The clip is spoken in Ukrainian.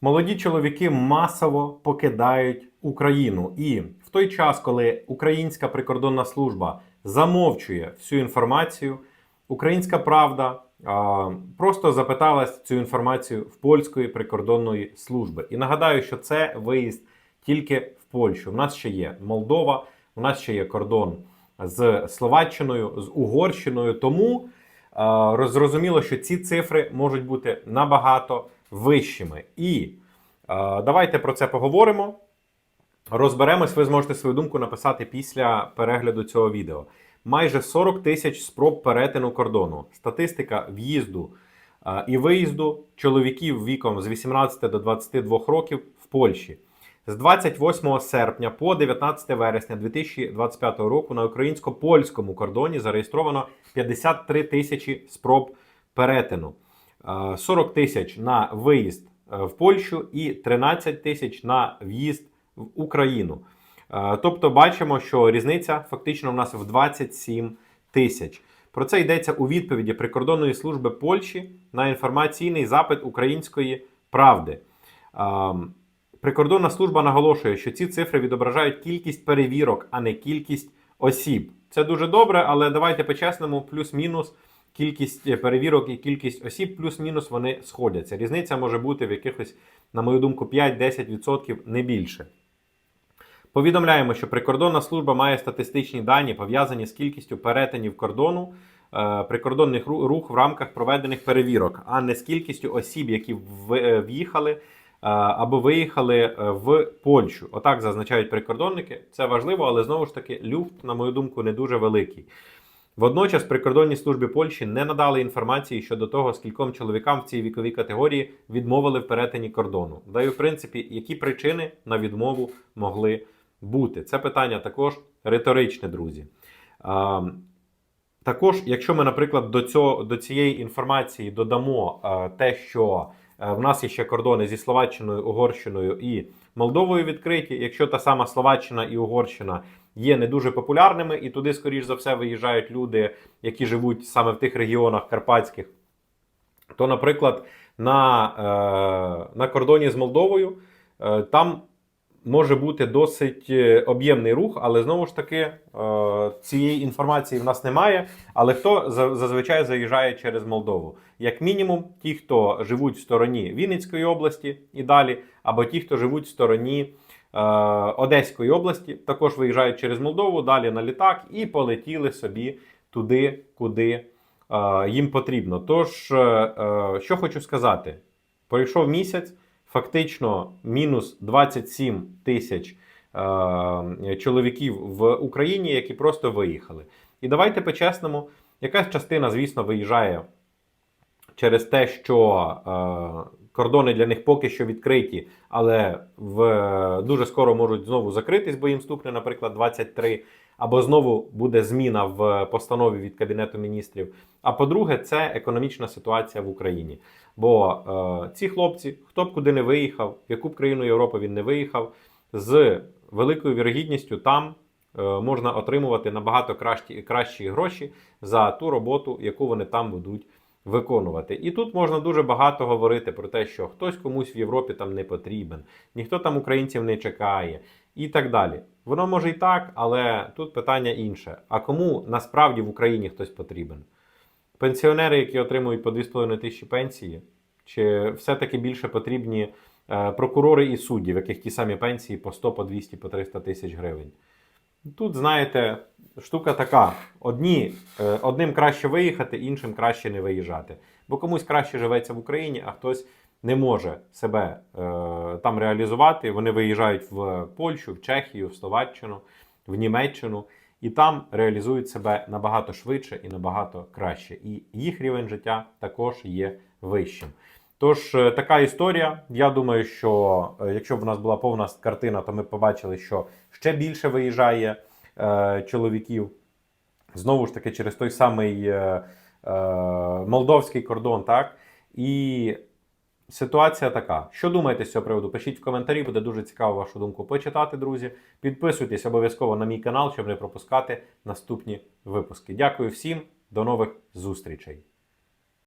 Молоді чоловіки масово покидають Україну, і в той час, коли Українська прикордонна служба замовчує всю інформацію, Українська Правда а, просто запиталась цю інформацію в польської прикордонної служби. І нагадаю, що це виїзд тільки в Польщу. У нас ще є Молдова, у нас ще є кордон з Словаччиною, з Угорщиною. Тому зрозуміло, що ці цифри можуть бути набагато вищими. І е, давайте про це поговоримо. Розберемось, ви зможете свою думку написати після перегляду цього відео. Майже 40 тисяч спроб перетину кордону. Статистика в'їзду е, і виїзду чоловіків віком з 18 до 22 років в Польщі. З 28 серпня по 19 вересня 2025 року на українсько-польському кордоні зареєстровано 53 тисячі спроб перетину, 40 тисяч на виїзд е, в Польщу і 13 тисяч на в'їзд в Україну. Е, Тобто бачимо, що різниця фактично у нас в 27 тисяч. Про це йдеться у відповіді прикордонної служби Польщі на інформаційний запит української правди. Прикордонна служба наголошує, що ці цифри відображають кількість перевірок, а не кількість осіб. Це дуже добре, але давайте по-чесному, плюс-мінус кількість е, перевірок і кількість осіб, плюс-мінус вони сходяться. Різниця може бути в якихось, на мою думку, 5-10% не більше. Повідомляємо, що прикордонна служба має статистичні дані, пов'язані з кількістю перетинів кордону, е, прикордонних рух в рамках проведених перевірок, а не з кількістю осіб, які е, в'їхали або виїхали в Польщу. Отак зазначають прикордонники. Це важливо, але знову ж таки, люфт, на мою думку, не дуже великий. Водночас прикордонні служби Польщі не надали інформації щодо того, скільком чоловікам в цій віковій категорії відмовили в перетині кордону. Да і в принципі, які причини на відмову могли бути. Це питання також риторичне, друзі. А, також, якщо ми, наприклад, до, цього, до цієї інформації додамо е, те, що в нас є ще кордони зі Словаччиною, Угорщиною і Молдовою відкриті, якщо та сама Словаччина і Угорщина є не дуже популярними, і туди, скоріш за все, виїжджають люди, які живуть саме в тих регіонах карпатських, то, наприклад, на, е, на кордоні з Молдовою е, там може бути досить е, об'ємний рух, але знову ж таки е, цієї інформації в нас немає. Але хто зазвичай заїжджає через Молдову? Як мінімум, ті, хто живуть в стороні Вінницької області і далі, або ті, хто живуть в стороні е, Одеської області, також виїжджають через Молдову, далі на літак і полетіли собі туди, куди їм потрібно. Тож, що хочу сказати, пройшов місяць, фактично мінус 27 тисяч е, чоловіків в Україні, які просто виїхали. І давайте по-чесному, якась частина, звісно, виїжджає через те, що е, кордони для них поки що відкриті, але в, дуже скоро можуть знову закритись, бо їм стукне, наприклад, 23, або знову буде зміна в постанові від Кабінету міністрів. А по-друге, це економічна ситуація в Україні. Бо е, ці хлопці, хто б куди не виїхав, в яку б країну Європи він не виїхав, з великою вірогідністю там е, можна отримувати набагато кращі, кращі гроші за ту роботу, яку вони там будуть виконувати. І тут можна дуже багато говорити про те, що хтось комусь в Європі там не потрібен, ніхто там українців не чекає і так далі. Воно може і так, але тут питання інше. А кому насправді в Україні хтось потрібен? Пенсіонери, які отримують по 2,5 тисячі пенсії, чи все-таки більше потрібні е, прокурори і судді, в яких ті самі пенсії по 100, по 200, по 300 тисяч гривень? Тут, знаєте, штука така: одні, е, одним краще виїхати, іншим краще не виїжджати. Бо комусь краще живеться в Україні, а хтось не може себе е, там реалізувати. Вони виїжджають в Польщу, в Чехію, в Словаччину, в Німеччину і там реалізують себе набагато швидше і набагато краще. І їх рівень життя також є вищим. Тож е, така історія. Я думаю, що е, якщо б у нас була повна картина, то ми б побачили, що ще більше виїжджає е, чоловіків. Знову ж таки, через той самий е, е, молдовський кордон, так? І ситуація така. Що думаєте з цього приводу? Пишіть в коментарі, буде дуже цікаво вашу думку почитати, друзі. Підписуйтесь обов'язково на мій канал, щоб не пропускати наступні випуски. Дякую всім, до нових зустрічей.